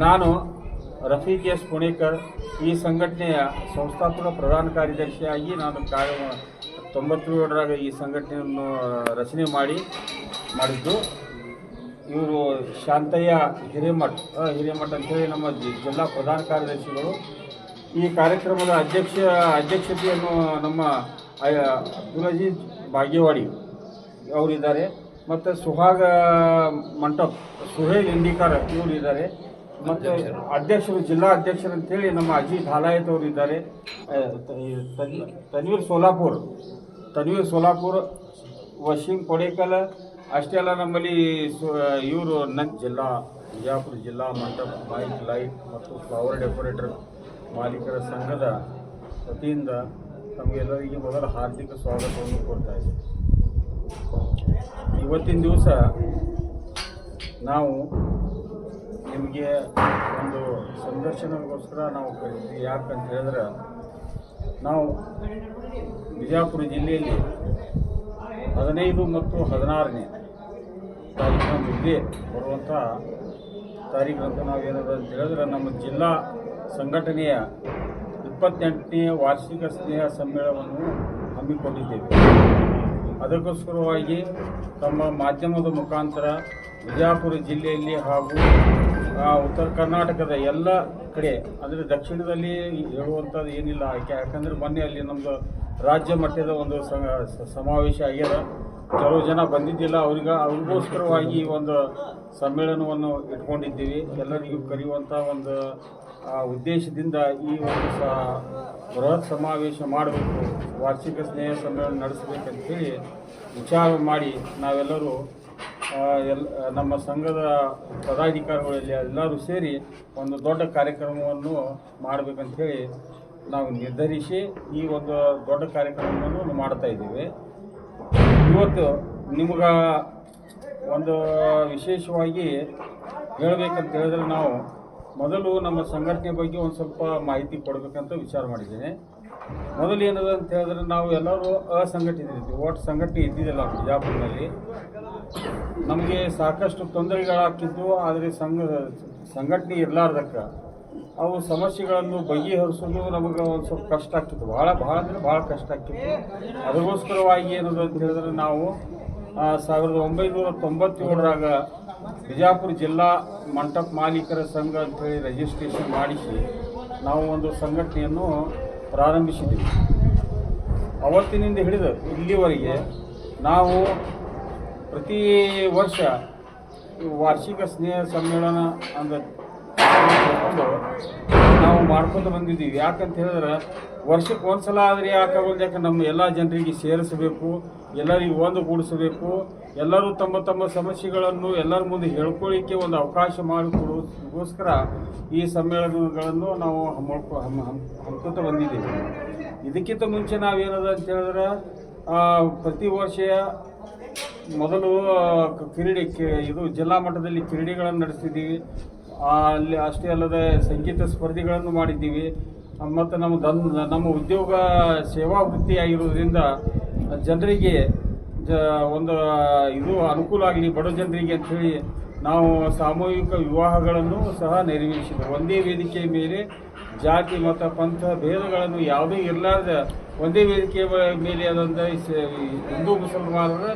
ನಾನು ರಫೀಕ್ ಎಸ್ ಪುಣೇಕರ್ ಈ ಸಂಘಟನೆಯ ಸಂಸ್ಥಾಪಕ ಪ್ರಧಾನ ಕಾರ್ಯದರ್ಶಿಯಾಗಿ ನಾನು ಕಾರ್ಯ ತೊಂಬತ್ತೇಳರಾಗ ಈ ಸಂಘಟನೆಯನ್ನು ರಚನೆ ಮಾಡಿ ಮಾಡಿದ್ದು. ಇವರು ಶಾಂತಯ್ಯ ಹಿರೇಮಠ್ ಹಿರೇಮಠ್ ಅಂತೇಳಿ ನಮ್ಮ ಜಿಲ್ಲಾ ಪ್ರಧಾನ ಕಾರ್ಯದರ್ಶಿಗಳು. ಈ ಕಾರ್ಯಕ್ರಮದ ಅಧ್ಯಕ್ಷ ಅಧ್ಯಕ್ಷತೆಯನ್ನು ನಮ್ಮ ಅಯ್ಯ, ಭಾಗ್ಯವಾಡಿ ಅವರಿದ್ದಾರೆ. ಮತ್ತು ಸುಹಾಗ ಮಂಟಪ್ ಸುಹೇಲ್ ಇಂಡಿಕಾರ್ ಇವರು ಇದ್ದಾರೆ ಮತ್ತು ಅಧ್ಯಕ್ಷರು, ಜಿಲ್ಲಾ ಅಧ್ಯಕ್ಷರು ಅಂತೇಳಿ ನಮ್ಮ ಅಜಿತ್ ಹಾಲಾಯತ್ ಅವರು ಇದ್ದಾರೆ. ತನ್ವೀರ್ ಸೋಲಾಪುರ್. ತನ್ವೀರ್ ಸೋಲಾಪುರ್, ವಶೀಂ ಕೊಡೇಕಲ್, ಅಷ್ಟೇ ಅಲ್ಲ ನಮ್ಮಲ್ಲಿ ಇವರು ನನ್ನ ಜಿಲ್ಲಾ, ಬಿಜಾಪುರ ಜಿಲ್ಲಾ ಮಂಟಪ ಬೈಕ್ ಲೈಟ್ ಮತ್ತು ಫ್ಲವರ್ ಡೆಕೋರೇಟರ್ ಮಾಲೀಕರ ಸಂಘದ ವತಿಯಿಂದ ತಮಗೆಲ್ಲರಿಗೆ ಮೊದಲ ಹಾರ್ದಿಕ ಸ್ವಾಗತವನ್ನು ಕೊಡ್ತಾ ಇದೆ ಇವತ್ತಿನ ದಿವಸ ನಾವು ನಿಮಗೆ ಒಂದು ಸಂದರ್ಶನಗೋಸ್ಕರ ನಾವು ಕರಿತೀವಿ. ಯಾಕಂತ ಹೇಳಿದ್ರೆ ನಾವು ಬಿಜಾಪುರ ಜಿಲ್ಲೆಯಲ್ಲಿ ಹದಿನೈದು ಮತ್ತು ಹದಿನಾರನೇ ತಾರೀಕು ಇಲ್ಲಿ ಬರುವಂಥ ತಾರೀಖಿನಂದು ನಾವು ಏನದ ಅಂತ ಹೇಳಿದ್ರೆ ನಮ್ಮ ಜಿಲ್ಲಾ ಸಂಘಟನೆಯ ಇಪ್ಪತ್ತೆಂಟನೇ ವಾರ್ಷಿಕ ಸ್ನೇಹ ಸಮ್ಮೇಳನವನ್ನು ಹಮ್ಮಿಕೊಂಡಿದ್ದೇವೆ. ಅದಕ್ಕೋಸ್ಕರವಾಗಿ ತಮ್ಮ ಮಾಧ್ಯಮದ ಮುಖಾಂತರ ಬಿಜಾಪುರ ಜಿಲ್ಲೆಯಲ್ಲಿ ಹಾಗೂ ಉತ್ತರ ಕರ್ನಾಟಕದ ಎಲ್ಲ ಕಡೆ, ಅಂದರೆ ದಕ್ಷಿಣದಲ್ಲಿ ಹೇಳುವಂಥದ್ದು ಏನಿಲ್ಲ ಯಾಕೆ ಯಾಕಂದರೆ ಮೊನ್ನೆ ಅಲ್ಲಿ ನಮ್ಮದು ರಾಜ್ಯ ಮಟ್ಟದ ಒಂದು ಸಮಾವೇಶ ಆಗ್ಯದ. ಕೆಲವು ಜನ ಬಂದಿದ್ದಿಲ್ಲ, ಅವ್ರಿಗೆ, ಅವ್ರಿಗೋಸ್ಕರವಾಗಿ ಒಂದು ಸಮ್ಮೇಳನವನ್ನು ಇಟ್ಕೊಂಡಿದ್ದೀವಿ. ಎಲ್ಲರಿಗೂ ಕರೆಯುವಂಥ ಒಂದು ಉದ್ದೇಶದಿಂದ ಈ ಒಂದು ಸ, ಬೃಹತ್ ಸಮಾವೇಶ ಮಾಡಬೇಕು, ವಾರ್ಷಿಕ ಸ್ನೇಹ ಸಮ್ಮೇಳನ ನಡೆಸಬೇಕಂತೇಳಿ ವಿಚಾರ ಮಾಡಿ ನಾವೆಲ್ಲರೂ ಎಲ್ ನಮ್ಮ ಸಂಘದ ಪದಾಧಿಕಾರಿಗಳಲ್ಲಿ ಎಲ್ಲರೂ ಸೇರಿ ಒಂದು ದೊಡ್ಡ ಕಾರ್ಯಕ್ರಮವನ್ನು ಮಾಡಬೇಕಂತೇಳಿ ನಾವು ನಿರ್ಧರಿಸಿ ಈ ಒಂದು ದೊಡ್ಡ ಕಾರ್ಯಕ್ರಮವನ್ನು ಮಾಡ್ತಾ ಇದ್ದೀವಿ. ಇವತ್ತು ನಿಮ್ಗೆ ಒಂದು ವಿಶೇಷವಾಗಿ ಹೇಳಬೇಕಂತ ಹೇಳಿದ್ರೆ ನಾವು ಮೊದಲು ನಮ್ಮ ಸಂಘಟನೆ ಬಗ್ಗೆ ಒಂದು ಸ್ವಲ್ಪ ಮಾಹಿತಿ ಕೊಡಬೇಕಂತ ವಿಚಾರ ಮಾಡಿದ್ದೇನೆ. ಮೊದಲು ಏನದ ಅಂತ ಹೇಳಿದ್ರೆ ನಾವು ಎಲ್ಲರೂ ಅಸಂಘಟಿತ ಒಟ್ಟು ಸಂಘಟನೆ ಇದ್ದಿದ್ದಿಲ್ಲ ಬಿಜಾಪುರದಲ್ಲಿ ನಮಗೆ ಸಾಕಷ್ಟು ತೊಂದರೆಗಳಾಗ್ತಿದ್ವು, ಆದರೆ ಸಂಘ, ಸಂಘಟನೆ ಇರಲಾರ್ದಕ್ಕೆ ಅವು ಸಮಸ್ಯೆಗಳನ್ನು ಬಗೆಹರಿಸೋದು ನಮಗೆ ಒಂದು ಸ್ವಲ್ಪ ಕಷ್ಟ ಆಗ್ತಿತ್ತು. ಭಾಳ ಭಾಳ ಅಂದರೆ ಭಾಳ ಕಷ್ಟ ಆಗ್ತಿತ್ತು. ಅದಕ್ಕೋಸ್ಕರವಾಗಿ ಏನದು ಅಂತ ಹೇಳಿದ್ರೆ ನಾವು ಸಾವಿರದ ಒಂಬೈನೂರ ತೊಂಬತ್ತೇಳರಾಗ ಬಿಜಾಪುರ ಜಿಲ್ಲಾ ಮಂಟಪ ಮಾಲೀಕರ ಸಂಘ ಅಂತೇಳಿ ರಿಜಿಸ್ಟ್ರೇಷನ್ ಮಾಡಿಸಿ ನಾವು ಒಂದು ಸಂಘಟನೆಯನ್ನು ಪ್ರಾರಂಭಿಸಿದ್ದೀವಿ ಅವತ್ತಿನಿಂದ ಹಿಡಿದು ಇಲ್ಲಿವರೆಗೆ ನಾವು ಪ್ರತಿ ವರ್ಷ ವಾರ್ಷಿಕ ಸ್ನೇಹ ಸಮ್ಮೇಳನ ಅಂದ್ರೆ ನಾವು ಮಾಡ್ಕೊಂಡು ಬಂದಿದ್ದೀವಿ. ಯಾಕಂತ ಹೇಳಿದ್ರೆ ವರ್ಷಕ್ಕೆ ಒಂದು ಸಲ ಆದರೆ ಯಾಕಾಗೋದು ಯಾಕೆ ನಮ್ಮ ಎಲ್ಲ ಜನರಿಗೆ ಸೇರಿಸಬೇಕು, ಎಲ್ಲರಿಗೆ ಒಂದುಗೂಡಿಸಬೇಕು ಎಲ್ಲರೂ ತಮ್ಮ ತಮ್ಮ ಸಮಸ್ಯೆಗಳನ್ನು ಎಲ್ಲರ ಮುಂದೆ ಹೇಳ್ಕೊಳ್ಳಿಕ್ಕೆ ಒಂದು ಅವಕಾಶ ಮಾಡಿಕೊಡೋದಕ್ಕೋಸ್ಕರ ಈ ಸಮ್ಮೇಳನಗಳನ್ನು ನಾವು ಹಮ್ಮಿಕೊ ಹಮ್ಮ ಹಮ್ ಬಂದಿದ್ದೀವಿ. ಇದಕ್ಕಿಂತ ಮುಂಚೆ ನಾವೇನದ ಅಂತ ಹೇಳಿದ್ರೆ ಪ್ರತಿ ವರ್ಷ ಮೊದಲು ಕ್ರೀಡೆ ಇದು ಜಿಲ್ಲಾ ಮಟ್ಟದಲ್ಲಿ ಕ್ರೀಡೆಗಳನ್ನು ನಡೆಸ್ತಿದ್ದೀವಿ ಆ, ಅಲ್ಲಿ ಅಷ್ಟೇ ಅಲ್ಲದೆ ಸಂಗೀತ ಸ್ಪರ್ಧೆಗಳನ್ನು ಮಾಡಿದ್ದೀವಿ. ಮತ್ತು ನಮ್ಮ ದನ್ ನಮ್ಮ ಉದ್ಯೋಗ ಸೇವಾ ವೃತ್ತಿ ಆಗಿರೋದ್ರಿಂದ ಜನರಿಗೆ ಜ ಒಂದು ಇದು ಅನುಕೂಲ ಆಗಲಿ ಬಡ ಜನರಿಗೆ ಅಂಥೇಳಿ ನಾವು ಸಾಮೂಹಿಕ ವಿವಾಹಗಳನ್ನು ಸಹ ನೆರವೇರಿಸಿದ್ವಿ. ಒಂದೇ ವೇದಿಕೆಯ ಮೇಲೆ ಜಾತಿ ಮತ ಪಂಥ ಭೇದಗಳನ್ನು ಯಾವುದೇ ಇರಲಾರ್ದ ಒಂದೇ ವೇದಿಕೆಯ ಮೇಲೆ ಆದಂಥ ಹಿಂದೂ ಮುಸಲ್ಮಾನರ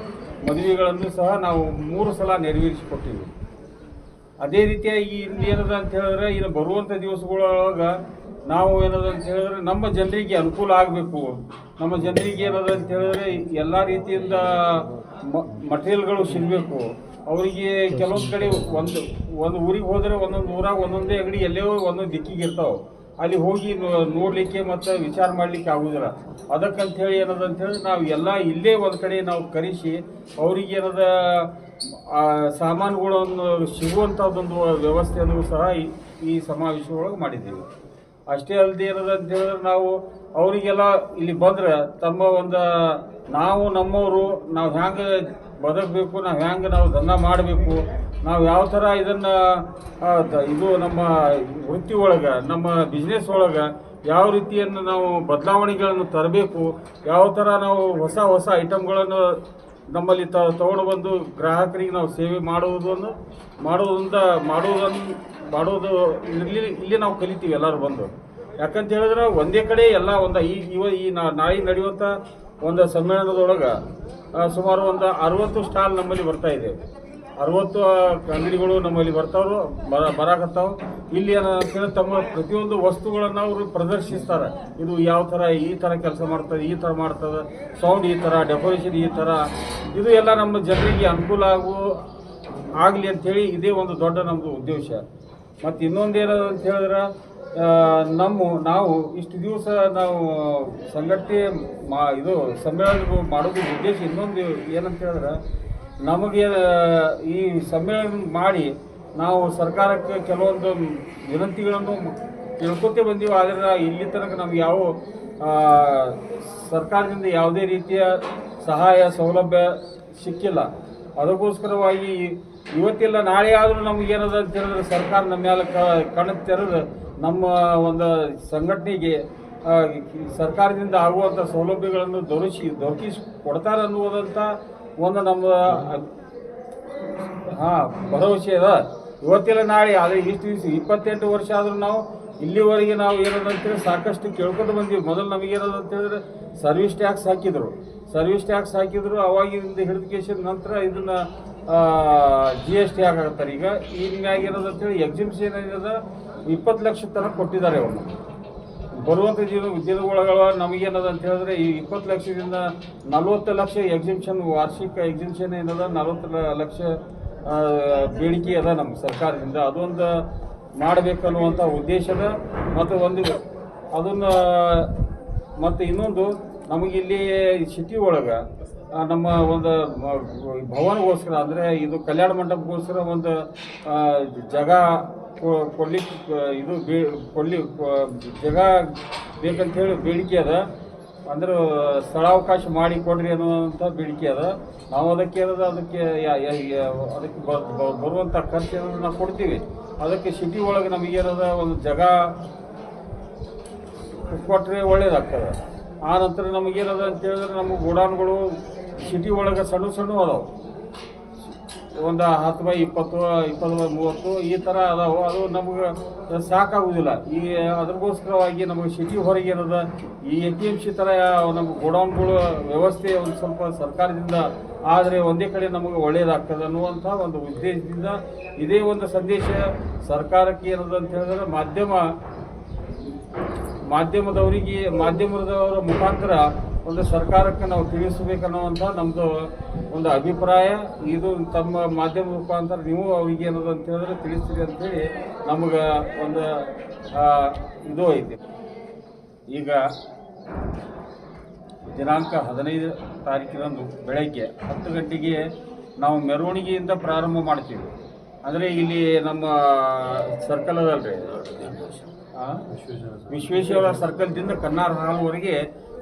ಮದುವೆಗಳನ್ನು ಸಹ ನಾವು ಮೂರು ಸಲ ನೆರವೇರಿಸಿಕೊಟ್ಟಿವಿ ಅದೇ ರೀತಿಯಾಗಿ ಇಲ್ಲಿ ಏನದ ಅಂತ ಹೇಳಿದ್ರೆ, ಇನ್ನು ಬರುವಂಥ ದಿವಸಗಳೊಳಗೆ ನಾವು ಏನದ ಅಂತ ಹೇಳಿದ್ರೆ ನಮ್ಮ ಜನರಿಗೆ ಅನುಕೂಲ ಆಗಬೇಕು. ನಮ್ಮ ಜನರಿಗೆ ಏನದ ಅಂತ ಹೇಳಿದ್ರೆ ಎಲ್ಲ ರೀತಿಯಿಂದ ಮಟೀರಿಯಲ್ಗಳು ಸಿಗಬೇಕು. ಅವರಿಗೆ ಕೆಲವೊಂದು ಕಡೆ ಒಂದು ಒಂದು ಊರಿಗೆ ಹೋದರೆ ಒಂದೊಂದು ಊರಾಗ ಒಂದೊಂದೇ ಅಂಗಡಿ ಎಲ್ಲೇ ಒಂದೊಂದು ದಿಕ್ಕಿಗೆ ಇರ್ತಾವೆ. ಅಲ್ಲಿ ಹೋಗಿ ನೋಡಲಿಕ್ಕೆ ಮತ್ತು ವಿಚಾರ ಮಾಡಲಿಕ್ಕೆ ಆಗುದಿಲ್ಲ. ಅದಕ್ಕಂತ ಹೇಳಿ ಏನದ ಅಂತ ಹೇಳಿ ನಾವು ಎಲ್ಲ ಇಲ್ಲೇ ಒಂದು ಕಡೆ ನಾವು ಕರೆಸಿ ಅವ್ರಿಗೆ ಏನದ ಸಾಮಾನುಗಳನ್ನು ಸಿಗುವಂಥದ್ದೊಂದು ವ್ಯವಸ್ಥೆಯನ್ನು ಸಹ ಈ- ಸಮಾವೇಶದೊಳಗೆ ಮಾಡಿದ್ದೀವಿ. ಅಷ್ಟೇ ಅಲ್ಲದೆ ಏನದ ಅಂತ ಹೇಳಿದ್ರೆ ನಾವು ಅವರಿಗೆಲ್ಲ ಇಲ್ಲಿ ಬಂದ್ರೆ ತಮ್ಮ ಒಂದು, ನಾವು ನಮ್ಮವರು, ನಾವು ಹ್ಯಾಂಗೆ ಬದುಕಬೇಕು, ನಾವು ಹ್ಯಾಂಗೆ ನಾವು ದಂಧ ಮಾಡಬೇಕು ನಾವು ಯಾವ ಥರ ಇದನ್ನು ಇದು ನಮ್ಮ ವೃತ್ತಿ ಒಳಗೆ, ನಮ್ಮ ಬಿಸ್ನೆಸ್ ಒಳಗೆ ಯಾವ ರೀತಿಯನ್ನು ನಾವು ಬದಲಾವಣೆಗಳನ್ನು ತರಬೇಕು, ಯಾವ ಥರ ನಾವು ಹೊಸ ಹೊಸ ಐಟಮ್ಗಳನ್ನು ನಮ್ಮಲ್ಲಿ ತ, ತಗೊಂಡು ಬಂದು ಗ್ರಾಹಕರಿಗೆ ನಾವು ಸೇವೆ ಮಾಡುವುದನ್ನು, ಮಾಡುವುದರಿಂದ ಮಾಡುವುದನ್ನು ಮಾಡುವುದು ಇಲ್ಲಿ ಇಲ್ಲಿ ನಾವು ಕಲಿತೀವಿ ಎಲ್ಲರೂ ಬಂದು. ಯಾಕಂತ ಹೇಳಿದ್ರೆ ಒಂದೇ ಕಡೆ ಎಲ್ಲ ಒಂದು ಈ ಇವ ಈ ನಾಳೆ ನಡೆಯುವಂಥ ಒಂದು ಸಮ್ಮೇಳನದೊಳಗೆ ಸುಮಾರು ಒಂದು ಅರುವತ್ತು ಸ್ಟಾಲ್ ನಮ್ಮಲ್ಲಿ ಬರ್ತಾ ಇದೆ. ಅರವತ್ತು ಅಂಗಡಿಗಳು ನಮ್ಮಲ್ಲಿ ಬರ್ತಾವ್ರು, ಬರ, ಬರಾಕತ್ತಾವ. ಇಲ್ಲಿ ಏನಂತೇಳಿ ತಮ್ಮ ಪ್ರತಿಯೊಂದು ವಸ್ತುಗಳನ್ನು ಅವರು ಪ್ರದರ್ಶಿಸ್ತಾರೆ. ಇದು ಯಾವ ಥರ, ಈ ಥರ ಕೆಲಸ ಮಾಡ್ತದೆ, ಈ ಥರ ಮಾಡ್ತದೆ, ಸೌಂಡ್ ಈ ಥರ, ಡೆಕೋರೇಷನ್ ಈ ಥರ. ಇದು ಎಲ್ಲ ನಮ್ಮ ಜನರಿಗೆ ಅನುಕೂಲ ಆಗು, ಆಗಲಿ ಅಂಥೇಳಿ ಇದೇ ಒಂದು ದೊಡ್ಡ ನಮ್ಮದು ಉದ್ದೇಶ. ಮತ್ತು ಇನ್ನೊಂದೇನು ಅಂತ ಹೇಳಿದ್ರೆ ನಮ್ಮ, ನಾವು ಇಷ್ಟು ದಿವಸ ನಾವು ಸಂಘಟನೆ ಮಾ, ಇದು ಸಮ್ಮೇಳನ ಮಾಡೋದು ಉದ್ದೇಶ ಇನ್ನೊಂದು ಏನಂತ ಹೇಳಿದ್ರೆ ನಮಗೆ ಈ ಸಮ್ಮೇಳನ ಮಾಡಿ ನಾವು ಸರ್ಕಾರಕ್ಕೆ ಕೆಲವೊಂದು ವಿನಂತಿಗಳನ್ನು ತಿಳ್ಕೊತೇ ಬಂದೀವಿ. ಆದರೆ ಇಲ್ಲಿ ತನಕ ನಮ್ಗೆ ಯಾವ ಸರ್ಕಾರದಿಂದ ಯಾವುದೇ ರೀತಿಯ ಸಹಾಯ, ಸೌಲಭ್ಯ ಸಿಕ್ಕಿಲ್ಲ. ಅದಕ್ಕೋಸ್ಕರವಾಗಿ ಇವತ್ತಿಲ್ಲ, ನಾಳೆ ಆದರೂ ನಮ್ಗೆ ಅಂತ ಹೇಳಿದ್ರೆ ಸರ್ಕಾರ ನಮ್ಮ ಮೇಲೆ ಕ, ಕಣ್ಣು ತೆರೆದು ನಮ್ಮ ಒಂದು ಸಂಘಟನೆಗೆ ಸರ್ಕಾರದಿಂದ ಆಗುವಂಥ ಸೌಲಭ್ಯಗಳನ್ನು ದೊರಕಿಸಿ ದೊರಕಿಸಿ ಕೊಡ್ತಾರೆ ಅನ್ನುವುದಂಥ ಒಂದು ನಮ್ಮ, ಹಾಂ, ಭರವಸೆ ಅದ. ಇವತ್ತಿಲ್ಲ ನಾಳೆ, ಆದರೆ ಇಷ್ಟು ದಿವಸ, ಇಪ್ಪತ್ತೆಂಟು ವರ್ಷ ಆದರೂ ನಾವು ಇಲ್ಲಿವರೆಗೆ ನಾವು ಏನದ ಅಂತೇಳಿ ಸಾಕಷ್ಟು ಕೇಳ್ಕೊಂಡು ಬಂದೀವಿ. ಮೊದಲು ನಮಗೇನದ ಅಂತ ಹೇಳಿದ್ರೆ ಸರ್ವಿಸ್ ಟ್ಯಾಕ್ಸ್ ಹಾಕಿದ್ರು. ಸರ್ವಿಸ್ ಟ್ಯಾಕ್ಸ್ ಹಾಕಿದ್ರು, ಅವಾಗಿಂದ ಹಿಡಿದ ಕೇಸಿದ ನಂತರ ಇದನ್ನು ಜಿ ಎಸ್ ಟಿ ಹಾಕಾಕತ್ತಾರೆ. ಈಗ ಈಗ ಏನದ ಅಂತೇಳಿ ಎಕ್ಸಿಬಿಷನ್ ಏನದ, ಇಪ್ಪತ್ತು ಲಕ್ಷ ತನಕ ಕೊಟ್ಟಿದ್ದಾರೆ ಅವನು ಬರುವಂಥ ಜೀವನ ಉದ್ಯೋಗಗಳು ನಮಗೇನದ ಅಂತ ಹೇಳಿದ್ರೆ ಈ ಇಪ್ಪತ್ತು ಲಕ್ಷದಿಂದ ನಲ್ವತ್ತು ಲಕ್ಷ ಎಕ್ಸಿಬಿಷನ್ ವಾರ್ಷಿಕ ಎಕ್ಸಿಬಿಷನ್ ಏನದ? ನಲ್ವತ್ತು ಲಕ್ಷ ಬೇಡಿಕೆ ಅದ ನಮ್ಮ ಸರ್ಕಾರದಿಂದ. ಅದೊಂದು ಮಾಡಬೇಕನ್ನುವಂಥ ಉದ್ದೇಶದ ಮತ್ತು ಒಂದು ಅದನ್ನು, ಮತ್ತು ಇನ್ನೊಂದು ನಮಗಿಲ್ಲಿ ಸಿಟಿ ಒಳಗೆ ನಮ್ಮ ಒಂದು ಭವನಗೋಸ್ಕರ ಅಂದರೆ ಇದು ಕಲ್ಯಾಣ ಮಂಟಪಗೋಸ್ಕರ ಒಂದು ಜಾಗ ಕೊಡ್ಲಿಕ್ಕೆ ಇದು ಬೇ, ಕೊಡ್ಲಿ ಜಾಗ ಬೇಕಂತ ಹೇಳಿ ಬೇಡಿಕೆ ಅದ. ಅಂದ್ರೆ ಸ್ಥಳಾವಕಾಶ ಮಾಡಿ ಕೊಡ್ರಿ ಅನ್ನುವಂಥ ಬೇಡಿಕೆ ಅದ. ನಾವು ಅದಕ್ಕೆ ಏನದ, ಅದಕ್ಕೆ ಅದಕ್ಕೆ ಬರುವಂಥ ಖರ್ಚು ಏನಾದ್ರು ನಾವು ಕೊಡ್ತೀವಿ. ಅದಕ್ಕೆ ಸಿಟಿ ಒಳಗೆ ನಮಗೇನದ ಒಂದು ಜಾಗ ಕೊಟ್ಟರೆ ಒಳ್ಳೇದಾಗ್ತದೆ. ಆ ನಂತರ ನಮಗೇನದ ಅಂತ ಹೇಳಿದ್ರೆ, ನಮ್ಮ ಗೋಡಾನ್ಗಳು ಸಿಟಿ ಒಳಗೆ ಸಣ್ಣ ಸಣ್ಣ ಅದಾವೆ. ಒಂದು ಹತ್ತು ಬೈ ಇಪ್ಪತ್ತು ಇಪ್ಪತ್ತು ಬೈ ಮೂವತ್ತು, ಈ ಥರ ಅದಾವೆ. ಅದು ನಮಗೆ ಸಾಕಾಗುವುದಿಲ್ಲ ಈ ಅದಕ್ಕೋಸ್ಕರವಾಗಿ ನಮಗೆ ಸಿಟಿ ಹೊರಗೆ ಇರೋದು, ಈ ಎ ಪಿ ಎಂ ಸಿ ಥರ ನಮ್ಮ ಗೋಡೌನ್ಗಳು ವ್ಯವಸ್ಥೆ ಒಂದು ಸ್ವಲ್ಪ ಸರ್ಕಾರದಿಂದ ಆದರೆ ಒಂದೇ ಕಡೆ ನಮಗೆ ಒಳ್ಳೆಯದಾಗ್ತದೆ ಅನ್ನುವಂಥ ಒಂದು ಉದ್ದೇಶದಿಂದ ಇದೇ ಒಂದು ಸಂದೇಶ ಸರ್ಕಾರಕ್ಕೆ ಏನದ ಅಂತ ಹೇಳಿದ್ರೆ ಮಾಧ್ಯಮ ಮಾಧ್ಯಮದವರಿಗೆ, ಮಾಧ್ಯಮದವರ ಮುಖಾಂತರ ಒಂದು ಸರ್ಕಾರಕ್ಕೆ ನಾವು ತಿಳಿಸಬೇಕನ್ನುವಂಥ ನಮ್ಮದು ಒಂದು ಅಭಿಪ್ರಾಯ. ಇದು ತಮ್ಮ ಮಾಧ್ಯಮ ಮುಖಾಂತರ ನೀವು ಅವ್ರಿಗೆ ಏನದು ಅಂತ ಹೇಳಿದ್ರೆ ತಿಳಿಸ್ತೀರಿ ಅಂತೇಳಿ ನಮಗೆ ಒಂದು ಇದು ಐತಿ. ಈಗ ದಿನಾಂಕ ಹದಿನೈದು ತಾರೀಕಿನಂದು ಬೆಳಗ್ಗೆ ಹತ್ತು ಗಂಟೆಗೆ ನಾವು ಮೆರವಣಿಗೆಯಿಂದ ಪ್ರಾರಂಭ ಮಾಡ್ತೀವಿ. ಅಂದರೆ ಇಲ್ಲಿ ನಮ್ಮ ಸರ್ಕಲ್ ಅದಲ್ರಿ? ವಿಶ್ವೇಶ್ವರ ಸರ್ಕಲ್ದಿಂದ ಕನ್ನಾರ್ ಹಾಲ್ವರೆಗೆ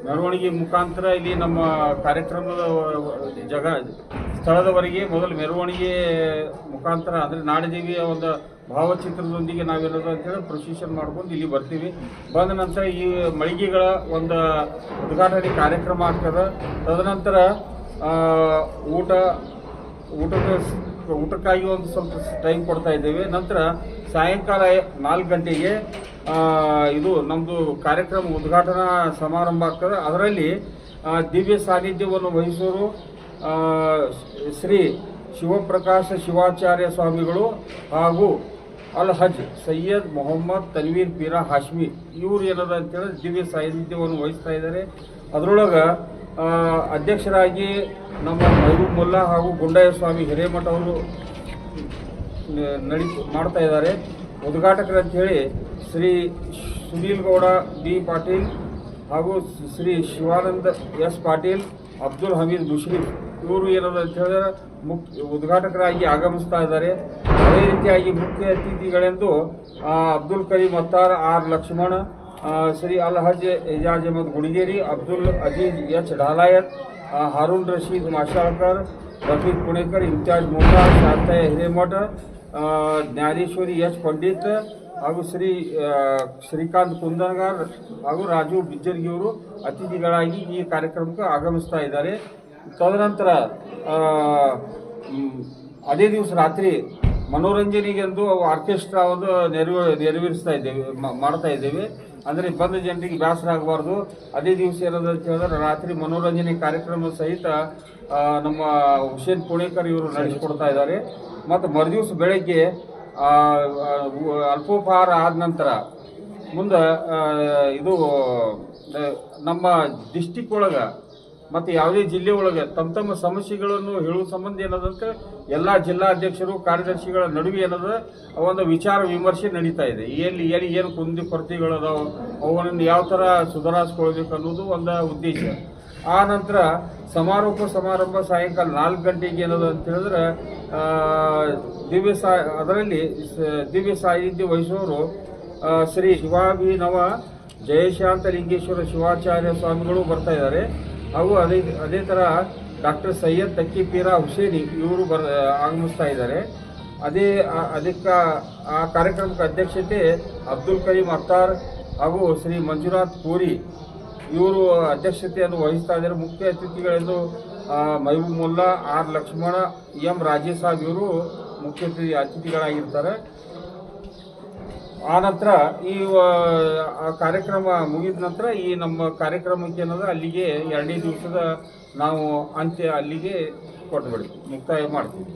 ಮೆರವಣಿಗೆ ಮುಖಾಂತರ ಇಲ್ಲಿ ನಮ್ಮ ಕಾರ್ಯಕ್ರಮದ ಜಗ ಸ್ಥಳದವರೆಗೆ ಮೊದಲು ಮೆರವಣಿಗೆ ಮುಖಾಂತರ ಅಂದರೆ ನಾಡದೇವಿಯ ಒಂದು ಭಾವಚಿತ್ರದೊಂದಿಗೆ ನಾವೇನದು ಅಂತೇಳಿ ಪ್ರೊಸೀಷನ್ ಮಾಡ್ಕೊಂಡು ಇಲ್ಲಿ ಬರ್ತೀವಿ. ಬಂದ ನಂತರ ಈ ಮಳಿಗೆಗಳ ಒಂದು ಉದ್ಘಾಟನೆ ಕಾರ್ಯಕ್ರಮ ಆಗ್ತದೆ. ತದನಂತರ ಊಟ, ಊಟದ ಊಟಕ್ಕಾಗಿ ಒಂದು ಸ್ವಲ್ಪ ಟೈಮ್ ಕೊಡ್ತಾ ಇದ್ದೇವೆ. ನಂತರ ಸಾಯಂಕಾಲ ನಾಲ್ಕು ಗಂಟೆಗೆ ಇದು ನಮ್ಮದು ಕಾರ್ಯಕ್ರಮ ಉದ್ಘಾಟನಾ ಸಮಾರಂಭ ಆಗ್ತದೆ. ಅದರಲ್ಲಿ ದಿವ್ಯ ಸಾನ್ನಿಧ್ಯವನ್ನು ವಹಿಸೋರು ಶ್ರೀ ಶಿವಪ್ರಕಾಶ ಶಿವಾಚಾರ್ಯ ಸ್ವಾಮಿಗಳು ಹಾಗೂ ಅಲ್ ಹಜ್ ಸೈಯದ್ ಮೊಹಮ್ಮದ್ ತನ್ವೀರ್ ಪೀರಾ ಹಾಶ್ಮಿ. ಇವರು ಏನದ ಅಂತೇಳಿ ದಿವ್ಯ ಸಾನ್ನಿಧ್ಯವನ್ನು ವಹಿಸ್ತಾ ಇದ್ದಾರೆ. ಅದರೊಳಗೆ ಅಧ್ಯಕ್ಷರಾಗಿ ನಮ್ಮ ಮೈರೂಬ್ ಮುಲ್ಲಾ ಹಾಗೂ ಗುಂಡಯ್ಯ ಸ್ವಾಮಿ ಹಿರೇಮಠ ಅವರು ನಡಿ, ಮಾಡ್ತಾ ಇದ್ದಾರೆ. ಉದ್ಘಾಟಕರು ಅಂಥೇಳಿ ಶ್ರೀ ಸುನೀಲ್ ಗೌಡ, ಬಿ ಪಾಟೀಲ್ ಹಾಗೂ ಶ್ರೀ ಶಿವಾನಂದ ಎಸ್ ಪಾಟೀಲ್, ಅಬ್ದುಲ್ ಹಮೀದ್ ಮುಷ್ರಿಫ್ ಇವರು ಏನದ ಅಂತ ಹೇಳಿದ್ರೆ ಮುಖ್ಯ ಉದ್ಘಾಟಕರಾಗಿ ಆಗಮಿಸ್ತಾ ಇದ್ದಾರೆ. ಅದೇ ರೀತಿಯಾಗಿ ಮುಖ್ಯ ಅತಿಥಿಗಳೆಂದು ಅಬ್ದುಲ್ ಕರೀಂ ಅತ್ತಾರ್ ಆರ್ ಲಕ್ಷ್ಮಣ್ ಆ, ಶ್ರೀ ಅಲ್ ಹಜ್ ಎಜಾಜ್ ಅಹಮದ್ ಗುಣಿಗೇರಿ ಅಬ್ದುಲ್ ಅಜೀಜ್ ಎಚ್ ಢಾಲಾಯತ್ ಆ, ಹಾರೂನ್ ರಶೀದ್ ಮಾಶಾಳ್ಕರ್ ರಫೀಕ್ ಪುಣೇಕರ್ ಇಮ್ತಿಯಾಜ್ ಮೋಟಾ ಶಾಂತಯ್ಯ ಹಿರೇಮಠ ಆ, ಜ್ಞಾನೇಶ್ವರಿ ಎಚ್ ಪಂಡಿತ್ ಹಾಗೂ ಶ್ರೀ ಆ, ಶ್ರೀಕಾಂತ್ ಕುಂದರ್ಗಾರ್ ಹಾಗೂ ರಾಜು ಬಿಜ್ಜರ್ಗಿಯವರು ಅತಿಥಿಗಳಾಗಿ ಈ ಕಾರ್ಯಕ್ರಮಕ್ಕೆ ಆಗಮಿಸ್ತಾ ಇದ್ದಾರೆ. ತದನಂತರ ಆ, ಮ್, ಅದೇ ದಿವಸ ರಾತ್ರಿ ಮನೋರಂಜನೆಗೆಂದು ಆರ್ಕೆಸ್ಟ್ರಾ ಒಂದು ನೆರವೇ ನೆರವೇರಿಸ್ತಾ ಇದ್ದೇವೆ ಮ- ಮಾಡ್ತಾ ಇದ್ದೇವೆ. ಅಂದರೆ ಬಂದ ಜನರಿಗೆ ಬೇಸರ ಆಗಬಾರ್ದು. ಅದೇ ದಿವಸ ಏನದ ಅಂತ ಹೇಳಿದ್ರೆ ರಾತ್ರಿ ಮನೋರಂಜನೆ ಕಾರ್ಯಕ್ರಮ ಸಹಿತ ನಮ್ಮ ಹುಸೇನ್ ಪುಣೇಕರ್ ಇವರು ನಡೆಸಿಕೊಡ್ತಾ ಇದ್ದಾರೆ. ಮತ್ತು ಮರುದಿವಸ ಬೆಳಗ್ಗೆ ಅಲ್ಪೋಪಹಾರ ಆದ ನಂತರ ಮುಂದೆ ಇದು ನಮ್ಮ ಡಿಸ್ಟಿಕ್ ಒಳಗೆ ಮತ್ತು ಯಾವುದೇ ಜಿಲ್ಲೆ ಒಳಗೆ ತಮ್ಮ ತಮ್ಮ ಸಮಸ್ಯೆಗಳನ್ನು ಹೇಳುವ ಸಂಬಂಧ ಏನದಂತೆ ಎಲ್ಲ ಜಿಲ್ಲಾಧ್ಯಕ್ಷರು ಕಾರ್ಯದರ್ಶಿಗಳ ನಡುವೆ ಏನದ ಒಂದು ವಿಚಾರ ವಿಮರ್ಶೆ ನಡೀತಾ ಇದೆ. ಎಲ್ಲಿ ಎಲ್ಲಿ ಏನು ಕುಂದಿ ಕೊರತೆಗಳದಾವ, ಅವುಗಳನ್ನು ಯಾವ ಥರ ಸುಧಾರಿಸ್ಕೊಳ್ಬೇಕು ಅನ್ನೋದು ಒಂದು ಉದ್ದೇಶ. ಆ ನಂತರ ಸಮಾರೋಪ ಸಮಾರಂಭ ಸಾಯಂಕಾಲ ನಾಲ್ಕು ಗಂಟೆಗೆ ಏನದ ಅಂತ ಹೇಳಿದ್ರೆ ದಿವ್ಯ ಸಾ, ಅದರಲ್ಲಿ ದಿವ್ಯ ಸಾಹಿತ್ಯ ವಹಿಸೋರು ಶ್ರೀ ಶಿವಾಭಿನವ ಜಯಶಾಂತ ಲಿಂಗೇಶ್ವರ ಶಿವಾಚಾರ್ಯ ಸ್ವಾಮಿಗಳು ಬರ್ತಾ ಇದ್ದಾರೆ. ಹಾಗೂ ಅದೇ ಅದೇ ಥರ ಡಾಕ್ಟರ್ ಸೈಯದ್ ತಕ್ಕಿಪೀರ ಹುಸೇನಿ ಇವರು ಬರ್ ಆಗಮಿಸ್ತಾ ಇದ್ದಾರೆ. ಅದೇ ಅದಕ್ಕೆ, ಆ ಕಾರ್ಯಕ್ರಮಕ್ಕೆ ಅಧ್ಯಕ್ಷತೆ ಅಬ್ದುಲ್ ಕರೀಂ ಅತ್ತಾರ್ ಹಾಗೂ ಶ್ರೀ ಮಂಜುನಾಥ್ ಪೂರಿ. ಇವರು ಅಧ್ಯಕ್ಷತೆಯನ್ನು ವಹಿಸ್ತಾ ಇದ್ದಾರೆ. ಮುಖ್ಯ ಅತಿಥಿಗಳೆಂದು ಮಹಬೂಬ್ ಮುಲ್ಲಾ, ಆರ್ ಲಕ್ಷ್ಮಣ, ಎಂ ರಾಜೇಶ್ ಸಾಬ್ ಇವರು ಮುಖ್ಯ ಅತಿಥಿ, ಅತಿಥಿಗಳಾಗಿರ್ತಾರೆ. ಆ ನಂತರ ಈ ಕಾರ್ಯಕ್ರಮ ಮುಗಿದ ನಂತರ ಈ ನಮ್ಮ ಕಾರ್ಯಕ್ರಮಕ್ಕೆ ಏನಂದ್ರೆ ಅಲ್ಲಿಗೆ ಎರಡನೇ ದಿವಸದ ನಾವು ಅಂತ್ಯ ಅಲ್ಲಿಗೆ ಕೊಟ್ಟು ಬಿಡ್ತೀವಿ ಮುಕ್ತಾಯ ಮಾಡ್ತೀವಿ.